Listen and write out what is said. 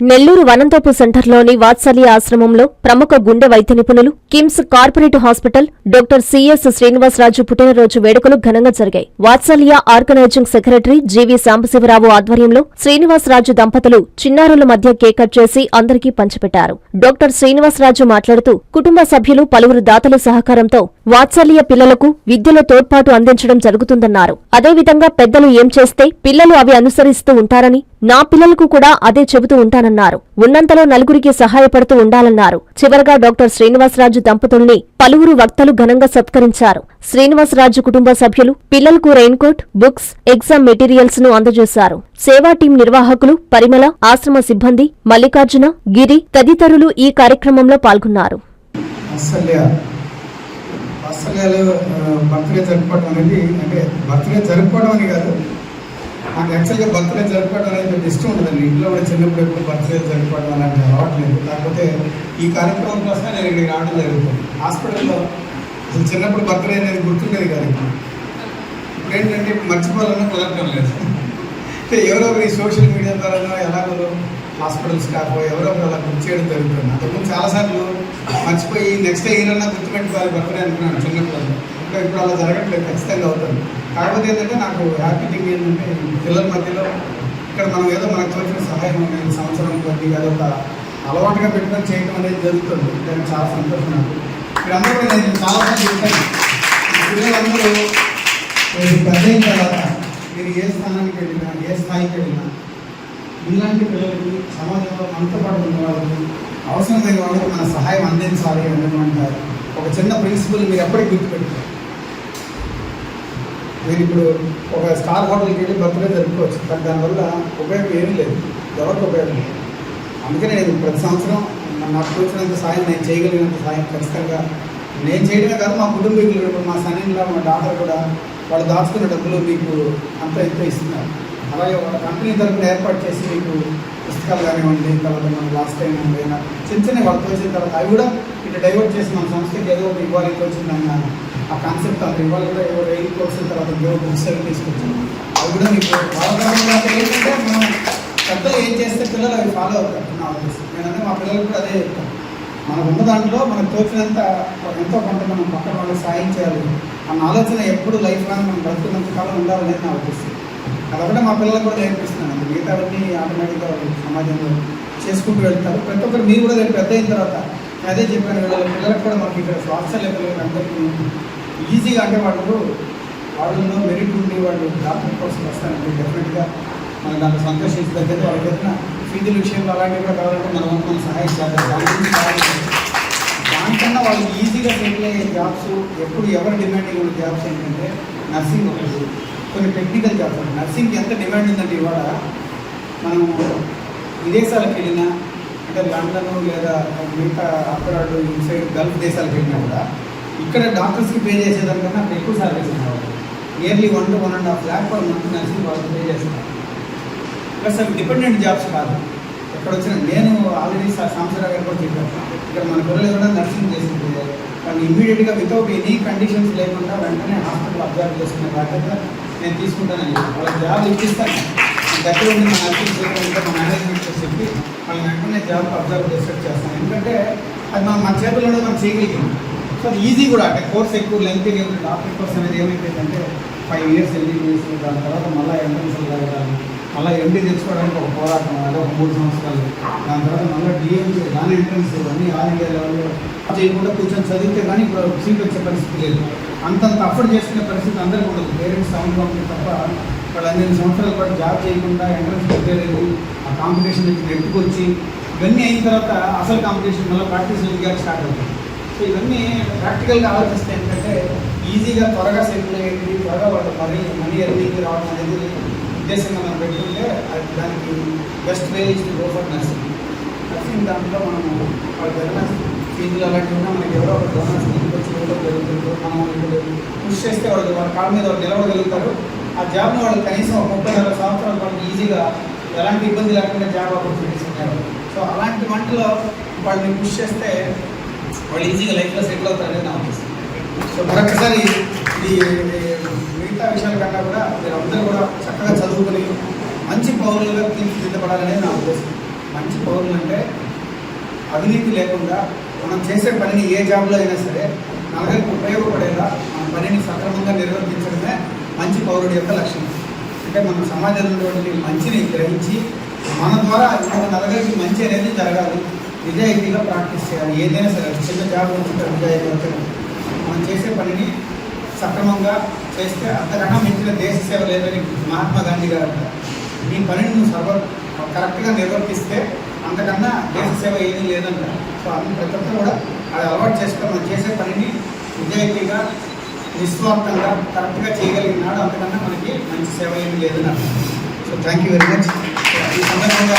నెల్లూరు వనంతోపు సెంటర్లోని వాత్సల్య ఆశ్రమంలో ప్రముఖ గుండె వైద్య నిపుణులు KIMS corporate hospital doctor CS Srinivasaraju పుట్టినరోజు వేడుకలు ఘనంగా జరిగాయి. Vatsalya organising secretary GV Sambasivarao ఆధ్వర్యంలో శ్రీనివాసరాజు దంపతులు చిన్నారుల మధ్య కేక్ కట్ చేసి అందరికీ పంచిపెట్టారు. డాక్టర్ శ్రీనివాసరాజు మాట్లాడుతూ కుటుంబ సభ్యులు పలువురు దాతల సహకారంతో వాత్సల్య పిల్లలకు విద్యలో తోడ్పాటు అందించడం జరుగుతుందన్నారు. అదేవిధంగా పెద్దలు ఏం చేస్తే పిల్లలు అవి అనుసరిస్తూ ఉంటారని నా పిల్లలకు కూడా అదే చెబుతూ ఉంటానన్నారు ఉన్నంతలో నలుగురికి సహాయపడుతూ ఉండాలన్నారు. చివరగా డాక్టర్ శ్రీనివాసరాజు దంపతుల్ని పలువురు వక్తలు ఘనంగా సత్కరించారు. శ్రీనివాసరాజు కుటుంబ సభ్యులు పిల్లలకు రెయిన్ కోట్ బుక్స్ ఎగ్జామ్ మెటీరియల్స్ను అందజేశారు. సేవా టీం నిర్వాహకులు పరిమళ ఆశ్రమ సిబ్బంది మల్లికార్జున గిరి తదితరులు ఈ కార్యక్రమంలో పాల్గొన్నారు. బర్త్డే జరుపుకోవడం అనేది అంటే బర్త్డే జరుపుకోవడం అని కాదు నాకు యాక్చువల్గా బర్త్డే జరుపుకోవడం అనేది ఇష్టం ఉండదండి. ఇంట్లో కూడా చిన్నప్పుడు ఎప్పుడు బర్త్డే జరుపుకోవడం అలాంటి రావట్లేదు కాకపోతే ఈ కార్యక్రమం కోసమే నేను ఇక్కడికి రావడం జరుగుతుంది. హాస్పిటల్లో అసలు చిన్నప్పుడు బర్త్డే అనేది గుర్తుండేది కాదు ఇప్పుడు. ఏంటంటే ఇప్పుడు మర్చిపోవాలన్నా కుదరటం లేదు. అంటే ఎవరో ఒకరు ఈ సోషల్ మీడియా ద్వారా ఎలాగో హాస్పిటల్ స్టాఫ్ ఎవరో ఒకరు అలా గుర్తు చేయడం జరుగుతుంది. అంతకుముందు చాలాసార్లు మర్చిపోయి నెక్స్ట్ ఇయర్ అన్నా గుర్తుపెట్టుకోవాలి బర్త్డే అనుకున్నాను చిన్నప్పుడు. ఇంకా ఇప్పుడు అలా జరగట్లేదు. ఖచ్చితంగా అవుతుంది. కాకపోతే ఏంటంటే నాకు హ్యాపీ థింగ్ ఏంటంటే పిల్లల మధ్యలో ఇక్కడ మనం ఏదో మనకు తోచిన సహాయం అనేది సంవత్సరం కొద్ది అదొక అలవాటుగా పెట్టుకొని చేయడం అనేది జరుగుతుంది. దానికి చాలా సంతోషం నాకు. ఇక్కడ కూడా నేను చాలాసార్లు పిల్లలందరూ మీరు పెద్ద అయిన తర్వాత మీరు ఏ స్థానానికి వెళ్ళినా ఏ స్థాయికి వెళ్ళినా ఇలాంటి పిల్లలకి సమాజంలో మనతో పాటు ఉన్న వాళ్ళకి అవసరమైన వాళ్ళకి మన సహాయం అందించాలి అనేటువంటి ఒక చిన్న ప్రిన్సిపల్ మీరు ఎప్పటికీ గుర్తుపెట్టుకోవాలి. మీరు ఇప్పుడు ఒక స్టార్ హోటల్కి వెళ్ళి బర్త్డే జరుపుకోవచ్చు. కానీ దానివల్ల ఉపయోగం ఏమీ లేదు. ఎవరికి ఉపయోగం లేదు. అందుకనే నేను ప్రతి సంవత్సరం నాకు తోచినంత సాయం నేను చేయగలిగినంత సాయం ఖచ్చితంగా నేను చేయడమే కాదు మా కుటుంబీకులు మా సన్నిలో మా డాక్టర్ కూడా వాళ్ళు దాచుకున్న డబ్బులు మీకు అంత ఇంత ఇస్తున్నారు. అలాగే వాళ్ళ కంపెనీ తరఫున ఏర్పాటు చేసి మీకు పుస్తకాలు కానివ్వండి తర్వాత మనం లాస్ట్ టైం ఏమైనా చిన్న చిన్న వర్క్ వచ్చిన తర్వాత అవి కూడా ఇట్లా డైవర్ట్ చేసి మన సంస్థకి ఏదో ఒకటి ఇవ్వాలి వచ్చిందన్న ఆ కాన్సెప్ట్ అంత ఇవ్వాలి కూడా ఏదో రైలు వచ్చిన తర్వాత ఏదో బుక్స్ అవి తీసుకొచ్చాను అవి కూడా మీకు ఏంటంటే మనం పెద్దలు ఏం చేస్తే పిల్లలు అవి ఫాలో అవుతారు. నా ఉద్దేశం. నేనంటే మా పిల్లలకు కూడా అదే చెప్తాను. మనకు ఉన్న దాంట్లో మనకు తోచినంత ఎంతో కొంత మనం పక్కన వాళ్ళకి సాయం చేయాలి. అన్న ఆలోచన ఎప్పుడు లైఫ్ లాంగ్ మనం బ్రతుకున్నంత కాలం ఉండాలనేది నా ఉద్దేశం. అదొకటే మా పిల్లలకు కూడా నేర్పిస్తున్నాను. మిగతావన్నీ ఆటోమేటిక్గా సమాజంలో చేసుకుంటూ వెళ్తారు. ప్రతి ఒక్కరు మీరు కూడా రేపు పెద్ద అయిన తర్వాత నేను అదే చెప్పాను వీళ్ళ పిల్లలకు కూడా మనకి ఇక్కడ స్వాస్థ్య పిల్లలకి అందరికీ ఈజీగా అంటే వాళ్ళు వాళ్ళలో మెరిట్ ఉండి వాళ్ళు డాక్టర్ కోసం వస్తారండి డెఫినెట్గా మనం దాంట్లో సంతోషించి దగ్గర వాళ్ళకి ఏదైనా ఫీజుల విషయంలో అలాంటివి కూడా కావాలంటే మనం మనం సహాయం చేద్దాం దానికన్నా వాళ్ళు ఈజీగా సెటిల్ అయ్యే జాబ్స్ ఎప్పుడు ఎవరు డిమాండింగ్ ఉన్న జాబ్స్ ఏంటంటే నర్సింగ్ ఒకటి. కొన్ని టెక్నికల్ జాబ్స్ నర్సింగ్కి ఎంత డిమాండ్ ఉందంటే ఇవాళ మనం విదేశాలకు వెళ్ళినా అంటే లండన్ లేదా మిగతా అక్కడ ఈ సైడ్ గల్ఫ్ దేశాలకు వెళ్ళినా కూడా ఇక్కడ డాక్టర్స్కి పే చేసేదానికన్నా అక్కడ ఎక్కువ సర్వీస్ కావాలి yearly one two one and half lakh per month nursing వాళ్ళు పే చేస్తున్నారు ప్లస్ అవి డిపెండెంట్ జాబ్స్ కాదు. ఇక్కడ వచ్చిన నేను ఆల్రెడీ సంవత్సరాలు గారు కూడా చెప్పాను ఇక్కడ మన పిల్లలు కూడా నర్సింగ్ చేసింది. కానీ ఇమ్మీడియట్గా వితౌట్ ఎనీ కండిషన్స్ లేకుండా వెంటనే హాస్పిటల్ అబ్జర్వ్ చేసుకునే బాధ్యత నేను తీసుకుంటానని వాళ్ళకి జాబ్ ఇప్పిస్తాను. దగ్గర ఉండి మన నర్సింగ్ ఉంటే మా మేనేజ్మెంట్ చెప్పి వాళ్ళని వెంటనే జాబ్ అబ్జర్వ్ చేసేట్టు చేస్తాను. ఎందుకంటే అది మనం మన చేతుల్లో మనం చేయగలిగాం. సో ఈజీ కూడా. అంటే కోర్స్ ఎక్కువ లెంత్ డాక్టర్ కోర్స్ అనేది ఏమైపోయిందంటే ఫైవ్ ఇయర్స్ ఎంబీబీఎస్ దాని తర్వాత మళ్ళీ ఎంట్రన్స్ వెళ్ళాలి. మళ్ళీ ఎండి తెచ్చుకోవడానికి ఒక పోరాటం అదే ఒక మూడు సంవత్సరాలు. దాని తర్వాత మళ్ళీ డిఎంసీ దాని ఎంట్రన్స్ అన్నీ ఆల్ ఇండియా లెవెల్లో చేయకుండా కూర్చొని చదివితే కానీ ఇప్పుడు సీట్ వచ్చే పరిస్థితి లేదు. అంతంత అఫోర్డ్ చేసుకునే పరిస్థితి అందరికీ ఉండదు. పేరెంట్స్ సౌండ్ పంపితే తప్ప వాళ్ళు అన్ని సంవత్సరాలు కూడా జాబ్ చేయకుండా ఎంట్రన్స్ పెట్టలేదు. ఆ కాంపిటీషన్ నుంచి నెట్టుకొచ్చి ఇవన్నీ అయిన తర్వాత అసలు కాంపిటీషన్ మళ్ళీ ప్రాక్టీస్ విద్యాలు స్టార్ట్ అవుతుంది. సో ఇవన్నీ ప్రాక్టికల్గా ఆలోచిస్తే ఏంటంటే ఈజీగా త్వరగా సెటిల్ అయ్యేది త్వరగా వాళ్ళ మనీ మనీ ఎర్నింగ్ రావడం అనేది ఉద్దేశంగా మనం పెట్టుకుంటే అది దానికి best way is go for nursing. Nursing దాంట్లో మనము వాళ్ళకి ఏదైనా ఫీజులు అలాంటివి ఉన్నా మనకి ఎవరో ఒక డోనర్స్ తీసుకొచ్చి ఇవ్వడం జరుగుతుంది మనం ఇప్పుడు కృషి చేస్తే వాళ్ళు వాళ్ళ కాళ్ళ మీద వాళ్ళు నిలవగలుగుతారు ఆ జాబ్ను వాళ్ళు కనీసం ఒక ముప్పై నలభై సంవత్సరాలు పాటు ఈజీగా ఎలాంటి ఇబ్బంది లేకుండా జాబ్ ఆపర్చునిటీస్ ఉంటారు సో అలాంటి వంటలో వాళ్ళని కృషి చేస్తే వాళ్ళు ఈజీగా లైఫ్లో సెటిల్ అవుతారని నా ఉద్దేశం. సో మరొకసారి ఇది మిగతా విషయాల కన్నా కూడా మీరు అందరూ కూడా చక్కగా చదువుకొని మంచి పౌరులుగా తీర్చిదిద్దపడాలనేది నా ఉద్దేశం. మంచి పౌరులు అంటే అవినీతి లేకుండా మనం చేసే పనిని ఏ జాబ్లో అయినా సరే నలుగురికి ఉపయోగపడేలా మన పనిని సక్రమంగా నిర్వర్తించడమే మంచి పౌరుడి యొక్క లక్ష్యం. అంటే మన సమాజంలో మంచిని గ్రహించి మన ద్వారా ఇంకొక నలుగురికి మంచి అనేది జరగాలి. నిజాయితీగా ప్రాక్టీస్ చేయాలి. ఏదైనా సరే చిన్న జాబ్ ఉంటుంటే నిజాయితీ అవుతుంది మనం చేసే పనిని సక్రమంగా చేస్తే అంతకన్నా మించిన దేశ సేవ లేదని మహాత్మా గాంధీ గారు అంటారు. నీ పనిని నువ్వు సర్వ కరెక్ట్గా నిర్వర్తిస్తే అంతకన్నా దేశ సేవ ఏమీ లేదంటారు. సో అందుకు ప్రతి ఒక్కరు కూడా అది అలవాటు చేసుకుని మనం చేసే పనిని నిజాయితీగా నిస్వార్థంగా కరెక్ట్గా చేయగలిగినాడు అంతకన్నా మనకి మంచి సేవ ఏమీ లేదని అర్థం so thank you very much. ఈ సందర్భంగా